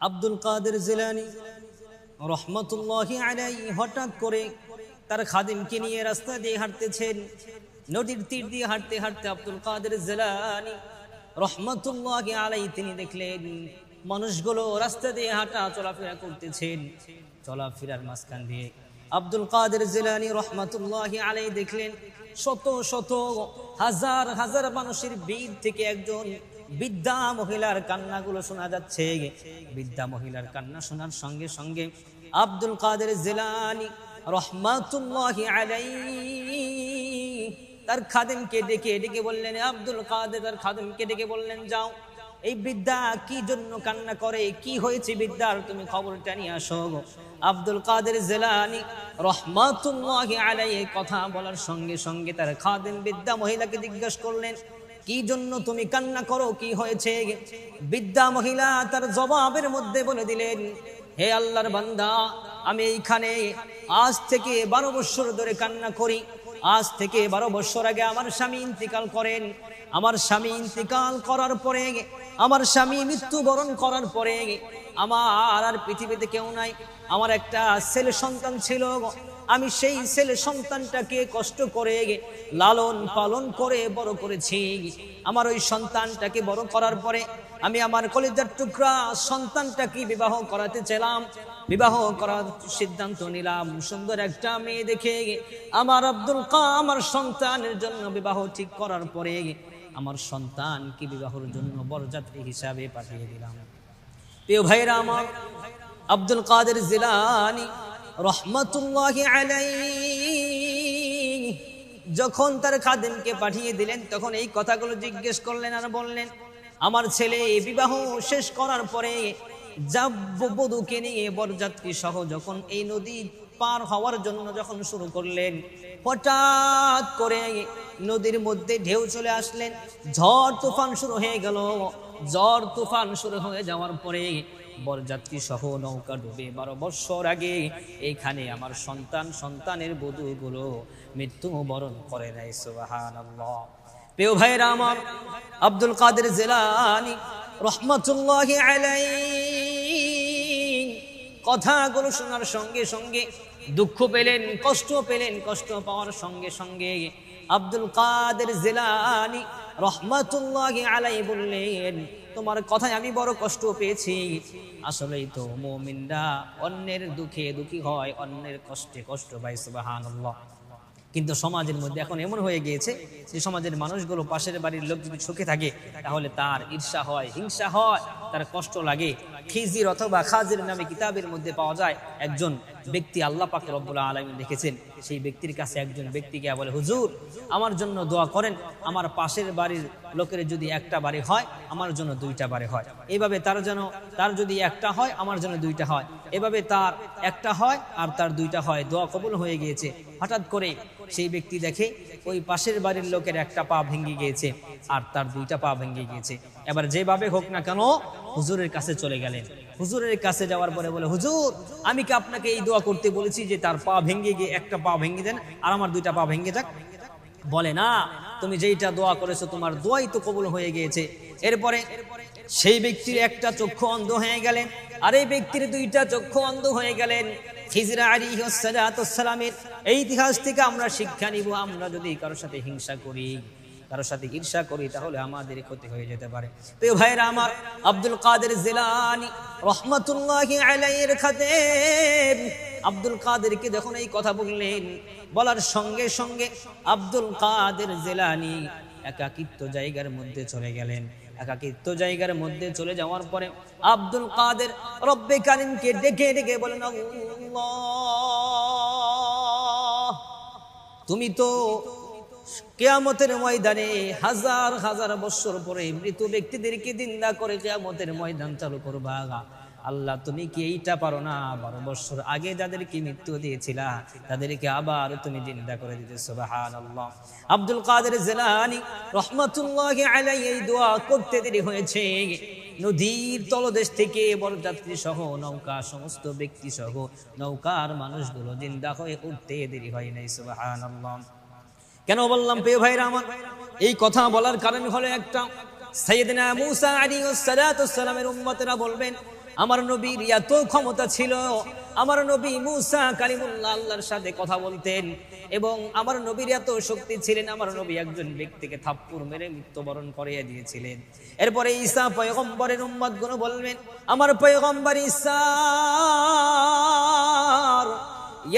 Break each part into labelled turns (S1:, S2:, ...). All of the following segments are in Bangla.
S1: আব্দুল কাদের জিলানি রহমতুল্লাহ আলাই হঠাৎ করে তার খাদিমকে নিয়ে রাস্তা দিয়ে হাঁটতেছেন, নদীর তীর দিয়ে হাঁটতে হাঁটতে আব্দুল কাদের জিলানি রহমতুল্লাহ আলাই তিনি দেখলেন, মানুষগুলো রাস্তা দিয়ে হাঁটা চলাফেরা করতেছেন। চলাফেরার মাঝখান দিয়ে আব্দুল কাদের জিলানি রহমতুল্লাহ আলাই দেখলেন, শত শত হাজার হাজার মানুষের ভিড় থেকে একজন বৃদ্ধা মহিলার কান্নাগুলো শোনা যাচ্ছে। বৃদ্ধা মহিলার কান্না শোনার সঙ্গে সঙ্গে আব্দুল কাদের জেলানি রহমাতুল্লাহি আলাই তার খাদেমকে ডেকে ডেকে বললেন, আব্দুল কাদের, তার খাদেমকে ডেকে বললেন, যাও। এই বৃদ্ধা কি জন্য কান্না করে? কি হয়েছে বৃদ্ধার তুমি খবরটা নিয়ে আসো আব্দুল কাদের জেলানি রহমাতুল্লাহি আলাই কথা বলার সঙ্গে সঙ্গে তার খাদেম বৃদ্ধা মহিলাকে জিজ্ঞাসা করলেন কি জন্য তুমি কান্না করো? কি হয়েছে? বিদ্যা মহিলা তার জবাবের মধ্যে বলে দিলেন, হে আল্লাহর বান্দা, আমি এইখানে আজ থেকে বারো বৎসর ধরে কান্না করি। আজ থেকে বারো বৎসর আগে আমার স্বামী ইন্তিকাল করেন। আমার স্বামী ইন্তিকাল করার পরে, আমার স্বামী মৃত্যুবরণ করার পরে, আমার আর পৃথিবীতে কেউ নাই। আমার একটা ছেলে সন্তান ছিল। আমি সেই ছেলে সন্তানটাকে কষ্ট করে, লালন পালন করে বড় করেছি। আমার ওই সন্তানটাকে বড় করার পরে আমি আমার কলেজের টুকরা সন্তানটাকে বিবাহ করাতে চাইলাম। বিবাহ করার সিদ্ধান্ত নিলাম। সুন্দর একটা মেয়ে দেখে আমার আব্দুল আমার সন্তানের জন্য বিবাহ ঠিক করার পরে আমার সন্তানকে বিবাহর জন্য বরযাত্রী হিসাবে পাঠিয়ে দিলাম। প্রিয় ভাইরা আমার, আব্দুল কাদের জিলানি রহমতুল্লাহ আলাই যখন তার খাদেমকে পাঠিয়ে দিলেন, তখন এই কথাগুলো জিজ্ঞেস করলেন আর বললেন, আমার ছেলে বিবাহ শেষ করার পরে বধুকে নিয়ে বরযাত্রী সহ যখন এই নদী পার হওয়ার জন্য যখন শুরু করলেন, হঠাৎ করে নদীর মধ্যে ঢেউ চলে আসলেন। ঝড় তুফান শুরু হয়ে গেল। ঝড় তুফান শুরু হয়ে যাওয়ার পরে বরযাত্রী সহ নৌকা ডুবে বারো বৎসর আগে এইখানে আমার সন্তান সন্তানের বধূগুলো মৃত্যু বরণ করে নেয় সুবাহান প্রিয় ভাইরা আমার, আব্দুল কাদের জেলানি রহমতুল্লাহ আলাই কথাগুলো শোনার সঙ্গে সঙ্গে দুঃখ পেলেন, কষ্ট পেলেন, কষ্ট পাওয়ার সঙ্গে সঙ্গে আব্দুল কাদের জেলানি রহমতুল্লাহ আলাই বললেন, তোমার কথায় আমি বড় কষ্ট পেয়েছি। আসলেই তো মোমিনরা অন্যের দুঃখে দুঃখী হয়, অন্যের কষ্টে কষ্ট পায় সুবাহান্লাহ কিন্তু সমাজের মধ্যে এখন এমন হয়ে গিয়েছে যে সমাজের মানুষগুলো পাশের বাড়ির লোক যদি সুখে থাকে, তাহলে তার ঈর্ষা হয়, হিংসা হয়, তার কষ্ট লাগে। খিজির অথবা খাজির নামে কিতাবের মধ্যে পাওয়া যায়, একজন ব্যক্তি আল্লাহ পাক রব্বুল আলমী দেখেছেন, সেই ব্যক্তির কাছে একজন ব্যক্তিকে বলে, হুজুর, আমার জন্য দোয়া করেন, আমার পাশের বাড়ির লোকের যদি একটা বাড়ি হয়, আমার জন্য দুইটা বাড়ি হয়। এভাবে তার যেন, তার যদি একটা হয়, আমার জন্য দুইটা হয়। এভাবে তার একটা হয় আর তার দুইটা হয়। দোয়া কবুল হয়ে গিয়েছে। হঠাৎ করে সেই ব্যক্তি দেখে ওই পাশের বাড়ির লোকের একটা পা ভেঙে গিয়েছে আর তার দুইটা পা ভেঙে গিয়েছে। এবার যেভাবে হোক না কেন, হুজুরের কাছে চলে গেলেন। হুজুরের কাছে যাওয়ার পরে বলে, হুজুর, আমি কি আপনাকে এই দোয়া করতে বলেছি যে তার পা ভেঙে গিয়ে একটা পা ভেঙে দেন আর আমার দুইটা পা ভেঙে যাক? বলে, না, তুমি যেইটা দোয়া করেছ তোমার দোয়াই তো কবুল হয়ে গিয়েছে। এরপরে সেই ব্যক্তির একটা চক্ষু অন্ধ হয়ে গেলেন আর এই ব্যক্তির দুইটা চক্ষু অন্ধ হয়ে গেলেন খিজরা আলী সালামের এই ইতিহাস থেকে আমরা শিক্ষা নিব, আমরা যদি কারোর সাথে হিংসা করি, কারোর সাথে ঈর্ষা করি, তাহলে আমাদের ক্ষতি হয়ে যেতে পারে। তো ভাইরা আমার, আব্দুল কাদের জেলানি রহমতুল্লাহ আলাইয়ের খাতে আব্দুল কাদেরকে যখন এই কথা বললেন, বলার সঙ্গে সঙ্গে আব্দুল কাদের জেলানি একাকিত্ব জায়গার মধ্যে চলে গেলেন। একাকিত্ব জায়গার মধ্যে চলে যাওয়ার পরে আব্দুল কাদের রব্বে কারিমকে ডেকে ডেকে বলেন তুমি তো কেয়ামতের ময়দানে হাজার হাজার বছর পরে মৃত ব্যক্তিদেরকে দিন্দা করে কেয়ামতের ময়দান চালু করবা আল্লাহ, তুমি কি এইটা পারো না? বারো বছর আগে যাদেরকে মৃত্যু দিয়েছিলা, তাদেরকে আবার তুমি জিন্দা করে দিতে আল্লাহ আব্দুল কাদের জেলানি রহমতুল্লাহ আলাই এই দোয়া করতে দেরি হয়েছে। নদীর তলদেশ থেকে বরযাত্রী সহ, নৌকা, সমস্ত ব্যক্তি সহ, নৌকার মানুষগুলো জিন্দা হয়ে উঠতে দেরি হয় নাই সুবাহান কেন বললাম, প্রিয় ভাইরা আমার? এই কথা বলার কারণ হলো একটা। সাইয়েদনা মুসা আলী সালামের উম্মতেরা বলবেন আমার নবীর এত ক্ষমতা ছিল। আমার নবী মুসা কালিমুল্লাহ আল্লাহর সাথে কথা বলতেন এবং আমার নবীর এত শক্তি ছিলেন, আমার নবী একজন ব্যক্তিকে থাপ্পুর মেরে মৃত্যুবরণ করিয়ে দিয়েছিলেন। এরপরে ঈসা পয়গম্বরের উম্মতগুলো বলবেন, আমার পয়গম্বর ঈসা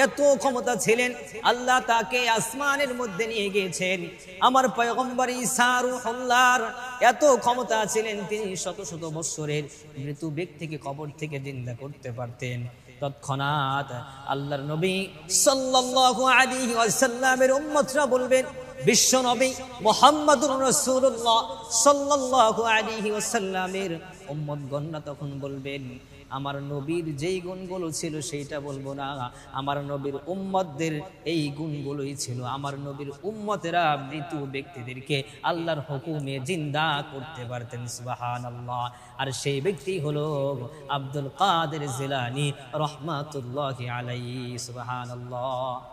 S1: এত ক্ষমতা ছিলেন, আল্লাহ তাকে আসমানের মধ্যে নিয়ে গিয়েছেন। আমার পয়গম্বর ইসারুল্লাহর এত ক্ষমতা ছিলেন, তিনি শত শত বৎসরের মৃত্যু ব্যক্তিকে কবর থেকে জিন্দা করতে পারতেন। তৎক্ষণাৎ আল্লাহর নবী সাল্লাল্লাহু আলাইহি ওয়াসাল্লামের উম্মতরা বলবেন, বিশ্ব নবী মোহাম্মদুর রাসূলুল্লাহ সাল্লাল্লাহু আলাইহি ওয়াসাল্লামের উম্মতগণরা তখন বলবেন আমার নবীর যেই গুণগুলো ছিল সেইটা বলব না। আমার নবীর উম্মতদের এই গুণগুলোই ছিল। আমার নবীর উম্মতেরা মৃত ব্যক্তিদেরকে আল্লাহর হুকুমে জিন্দা করতে পারতেন সুবাহান আল্লাহ আর সেই ব্যক্তি হলো আব্দুল কাদের জিলানি রহমাতুল্লাহ আলাই সুবাহান আল্লাহ